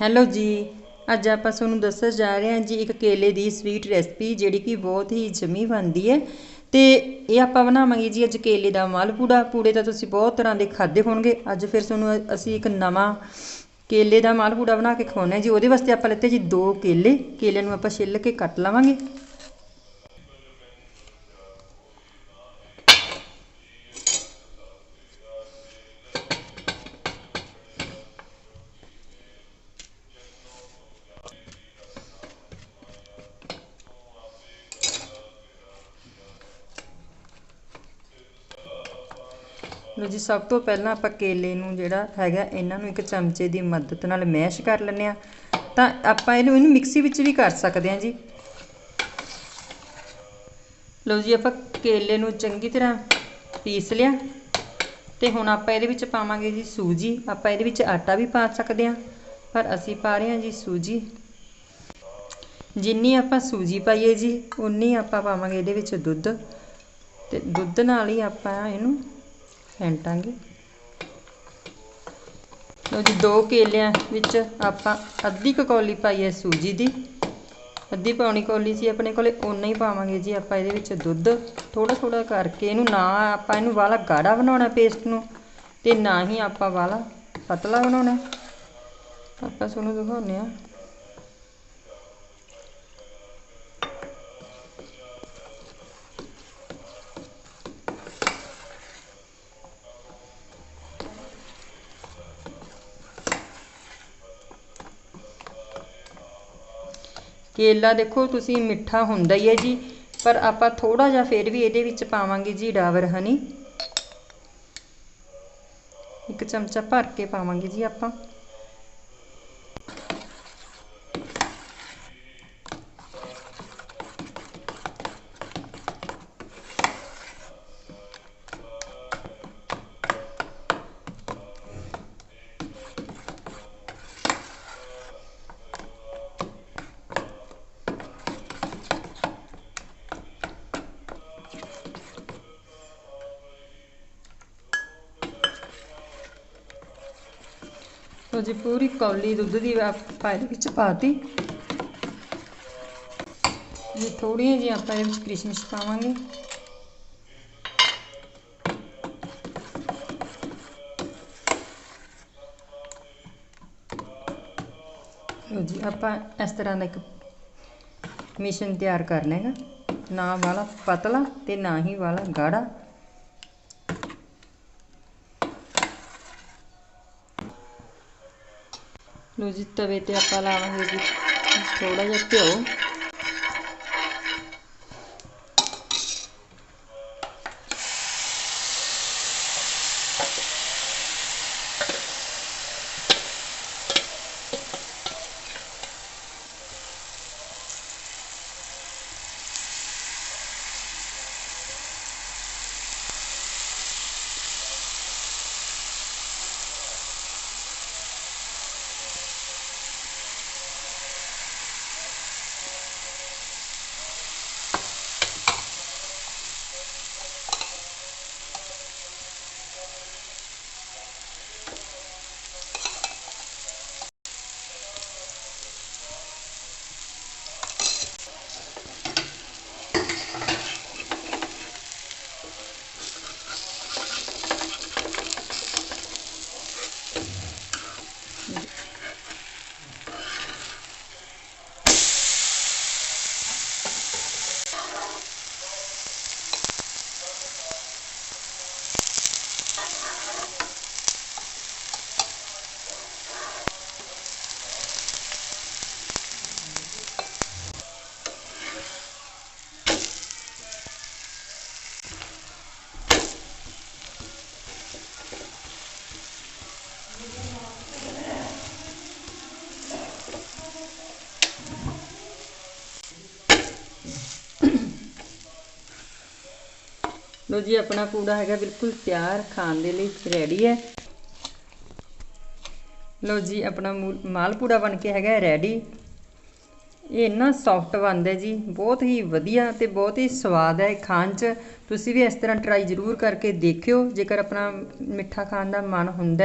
Hello ਜੀ, ਅੱਜ ਆਪਾਂ ਤੁਹਾਨੂੰ ਦੱਸਣ ਜਾ ਰਹੇ ਹਾਂ ਜੀ ਇੱਕ ਕੇਲੇ ਦੀ ਸਵੀਟ ਰੈਸਪੀ ਜਿਹੜੀ ਕਿ ਬਹੁਤ ਹੀ ਜਮੀ ਬਣਦੀ ਹੈ। ਤੇ ਇਹ ਆਪਾਂ ਬਣਾਵਾਂਗੇ ਜੀ ਅੱਜ ਕੇਲੇ ਦਾ ਮਾਲਪੂੜਾ ਪੂੜੇ। ਤਾਂ ਤੁਸੀਂ ਬਹੁਤ ਤਰ੍ਹਾਂ ਦੇ ਖਾਦੇ ਹੋਣਗੇ। ਅੱਜ ਫਿਰ ਤੁਹਾਨੂੰ ਅਸੀਂ ਇੱਕ ਨਵਾਂ ਕੇਲੇ ਦਾ ਮਾਲਪੂੜਾ ਬਣਾ ਕੇ ਖਵਾਉਂਦੇ ਹਾਂ ਜੀ। ਉਹਦੇ ਵਾਸਤੇ ਆਪਾਂ ਲਿੱਤੇ ਜੀ ਦੋ ਕੇਲੇ। ਕੇਲੇ ਨੂੰ ਆਪਾਂ ਛਿੱਲ ਕੇ ਕੱਟ ਲਵਾਂਗੇ। ਲਓ ਜੀ ਸਭ ਤੋਂ ਪਹਿਲਾਂ ਆਪਾਂ ਕੇਲੇ ਨੂੰ ਜਿਹੜਾ ਹੈਗਾ, ਇਹਨਾਂ ਨੂੰ ਇੱਕ ਚਮਚੇ ਦੀ ਮਦਦ ਨਾਲ ਮੈਸ਼ ਕਰ ਲੈਂਦੇ ਆ ਤਾਂ ਆਪਾਂ ਇਹਨੂੰ ਇਹਨੂੰ ਮਿਕਸੀ ਵਿੱਚ ਵੀ ਕਰ ਸਕਦੇ ਹਾਂ ਜੀ। ਲਓ ਜੀ, ਆਪਾਂ ਕੇਲੇ ਨੂੰ ਚੰਗੀ ਤਰ੍ਹਾਂ ਪੀਸ ਲਿਆ। ਤੇ ਹੁਣ ਆਪਾਂ ਇਹਦੇ ਵਿੱਚ ਪਾਵਾਂਗੇ ਜੀ ਸੂਜੀ। ਆਪਾਂ ਇਹਦੇ ਵਿੱਚ ਆਟਾ ਵੀ ਪਾ ਸਕਦੇ ਹਾਂ। ਪਰ ਅਸੀਂ ਪਾ ਰਹੇ ਹਾਂ ਜੀ ਸੂਜੀ। ਜਿੰਨੀ ਆਪਾਂ ਸੂਜੀ ਪਾਈਏ ਜੀ ਉਨੀ ਆਪਾਂ ਪਾਵਾਂਗੇ ਇਹਦੇ ਵਿੱਚ ਦੁੱਧ। ਤੇ ਦੁੱਧ ਨਾਲ ਹੀ ਆਪਾਂ ਇਹਨੂੰ ਫੈਂਟਾਂਗੇ ਲਓ ਜੀ, ਦੋ ਕੇਲਿਆਂ ਵਿੱਚ ਆਪਾਂ ਅੱਧੀ ਕੁ ਕੌਲੀ ਪਾਈ ਹੈ ਸੂਜੀ ਦੀ। ਅੱਧੀ ਪੌਣੀ ਕੌਲੀ ਸੀ ਆਪਣੇ ਕੋਲੇ ਓਨਾ ਹੀ ਪਾਵਾਂਗੇ ਜੀ ਆਪਾਂ ਇਹਦੇ ਵਿੱਚ ਦੁੱਧ। ਥੋੜਾ ਥੋੜਾ ਕਰਕੇ ਇਹਨੂੰ ਨਾ ਆਪਾਂ ਇਹਨੂੰ ਵਾਲਾ ਗਾੜਾ ਬਣਾਉਣਾ ਪੇਸਟ ਨੂੰ ਤੇ ਨਾ ਹੀ ਆਪਾਂ ਵਾਲਾ ਪਤਲਾ ਬਣਾਉਣਾ। ਆਪਾਂ ਤੁਹਾਨੂੰ ਦਿਖਾਉਂਦੇ ਆ ਕੇਲਾ ਦੇਖੋ, ਤੁਸੀਂ ਮਿੱਠਾ ਹੁੰਦਾ ਹੀ ਹੈ ਜੀ, ਪਰ ਆਪਾਂ ਥੋੜਾ ਜਿਹਾ ਫਿਰ ਵੀ ਇਹਦੇ ਵਿੱਚ ਪਾਵਾਂਗੇ ਜੀ ਡਾਬਰ ਹਨੀ। ਇੱਕ ਚਮਚਾ ਭਰ ਕੇ ਪਾਵਾਂਗੇ ਜੀ ਆਪਾਂ। ਲਓ ਜੀ ਪੂਰੀ ਕੌਲੀ ਦੁੱਧ ਦੀ ਆਪਾਂ ਇਹਦੇ ਵਿੱਚ ਪਾਤੀ। ਇਹ ਥੋੜੀਆਂ ਜਿਹੀਆਂ ਆਪਾਂ ਇਹਦੇ ਵਿੱਚ ਕਿਸ਼ਮਿਸ਼ ਪਾਵਾਂਗੇ। ਲਓ ਜੀ, ਆਪਾਂ ਇਸ ਤਰ੍ਹਾਂ ਦਾ ਇੱਕ ਮਿਸ਼ਨ ਤਿਆਰ ਕਰ ਲੇਗਾ ਨਾ ਵਾਲਾ ਪਤਲਾ ਤੇ ਨਾ ਹੀ ਵਾਲਾ ਗਾੜਾ। ਲੋ ਜੀ ਤਵੇ ਤੇ ਆਪਾਂ ਲਾਵਾਂਗੇ ਜੀ ਥੋੜਾ ਲੋ ਜੀ, ਆਪਣਾ ਪੂੜਾ ਹੈਗਾ ਬਿਲਕੁਲ ਤਿਆਰ, ਖਾਣ ਦੇ ਲਈ ਰੈਡੀ ਹੈ। ਲੋ ਜੀ, ਆਪਣਾ ਮੂਲ- ਮਾਲ ਪੂੜਾ ਬਣ ਕੇ ਹੈਗਾ ਰੈਡੀ ਇਹ ਇੰਨਾ ਸੌਫਟ ਬਣਦਾ ਹੈ ਜੀ, ਬਹੁਤ ਹੀ ਵਧੀਆ ਤੇ ਬਹੁਤ ਹੀ ਸਵਾਦ ਹੈ ਇਹ ਖਾਣ 'ਚ। ਤੁਸੀਂ ਵੀ ਇਸ ਤਰ੍ਹਾਂ ਟਰਾਈ ਜ਼ਰੂਰ ਕਰਕੇ ਦੇਖਿਓ, ਜੇਕਰ ਆਪਣਾ ਮਿੱਠਾ ਖਾਣ ਦਾ ਮਨ ਹੁੰਦਾ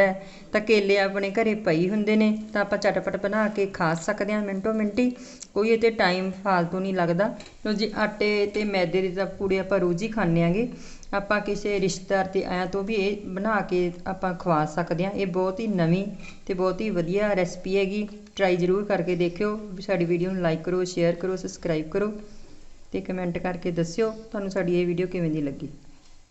ਤਾਂ ਕੇਲੇ ਆਪਣੇ ਘਰੇ ਪਈ ਹੁੰਦੇ ਨੇ, ਤਾਂ ਆਪਾਂ ਚਟਪਟ ਬਣਾ ਕੇ ਖਾ ਸਕਦੇ ਹਾਂ, ਮਿੰਟੋ ਮਿੰਟੀ। ਕੋਈ ਇਹ 'ਤੇ ਟਾਈਮ ਫਾਲਤੂ ਨਹੀਂ ਲੱਗਦਾ। ਲਓ ਜੀ, ਆਟੇ ਤੇ ਮੈਦੇ ਦੇ ਤਾਂ ਪੂੜੇ ਆਪਾਂ ਰੋਜ਼ ਹੀ ਖਾਂਦੇ ਆਂਗੇ। ਆਪਾਂ ਕਿਸੇ ਰਿਸ਼ਤੇਦਾਰ ਅਤੇ ਆਇਆਂ ਤੋਂ ਵੀ ਇਹ ਬਣਾ ਕੇ ਆਪਾਂ ਖਵਾ ਸਕਦੇ ਹਾਂ। ਇਹ ਬਹੁਤ ਹੀ ਨਵੀਂ ਅਤੇ ਬਹੁਤ ਹੀ ਵਧੀਆ ਰੈਸਪੀ ਹੈਗੀ। ਟਰਾਈ ਜ਼ਰੂਰ ਕਰਕੇ ਦੇਖਿਓ। ਸਾਡੀ ਵੀਡੀਓ ਨੂੰ ਲਾਈਕ ਕਰੋ ਸ਼ੇਅਰ ਕਰੋ ਸਬਸਕ੍ਰਾਈਬ ਕਰੋ ਅਤੇ ਕਮੈਂਟ ਕਰਕੇ ਦੱਸਿਓ ਤੁਹਾਨੂੰ ਸਾਡੀ ਇਹ ਵੀਡੀਓ ਕਿਵੇਂ ਦੀ ਲੱਗੀ।